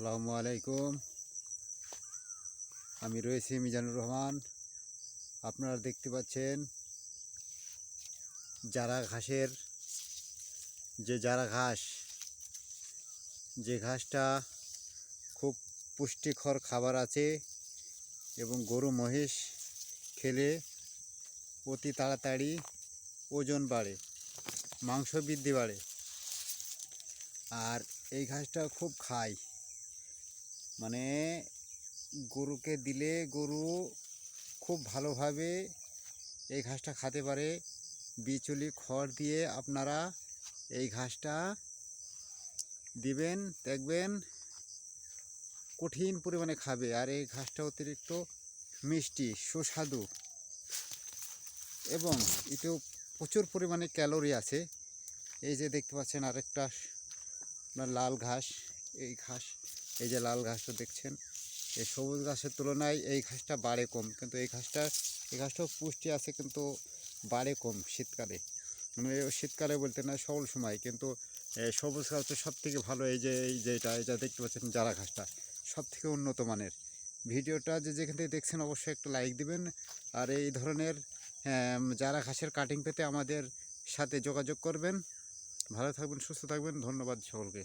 আসসালামু আলাইকুম। আমি রয়েছি মিজানুর রহমান। আপনারা দেখতে পাচ্ছেন যারা ঘাসের যে যারা ঘাস, যে ঘাসটা খুব পুষ্টিকর খাবার আছে এবং গরু মহিষ খেলে অতি তাড়াতাড়ি ওজন বাড়ে, মাংস বৃদ্ধি বাড়ে। আর এই ঘাসটা খুব খায়। মানে গরুকে দিলে গরু খুব ভালোভাবে এই ঘাসটা খেতে পারে। বিচুলি, খড় দিয়ে আপনারা এই ঘাসটা দিবেন, দেখবেন কঠিন পরিমাণে খাবে আর এই ঘাসটা অতিরিক্ত মিষ্টি, সুস্বাদু এবং এতেও প্রচুর পরিমাণে ক্যালোরি আছে। এই যে দেখতে পাচ্ছেন আরেকটা লাল ঘাস, এই ঘাস এই যে লাল ঘাসটা দেখছেন, এই সবুজ ঘাসের তুলনায় এই ঘাসটা বাড়ে কম। কিন্তু এই ঘাসটা, এই ঘাসটাও পুষ্টি আছে, কিন্তু বাড়ে কম শীতকালে। মানে শীতকালে বলতে না সকল সময়। কিন্তু সবুজ ঘাস তো সব থেকে ভালো, এই যে, এই যেটা এটা দেখতে পাচ্ছেন জারা ঘাসটা সব থেকে উন্নত মানের। ভিডিওটা যে যেখান থেকে দেখছেন অবশ্যই একটা লাইক দিবেন। আর এই ধরনের জারা ঘাসের কাটিং পেতে আমাদের সাথে যোগাযোগ করবেন। ভালো থাকবেন, সুস্থ থাকবেন, ধন্যবাদ সকলকে।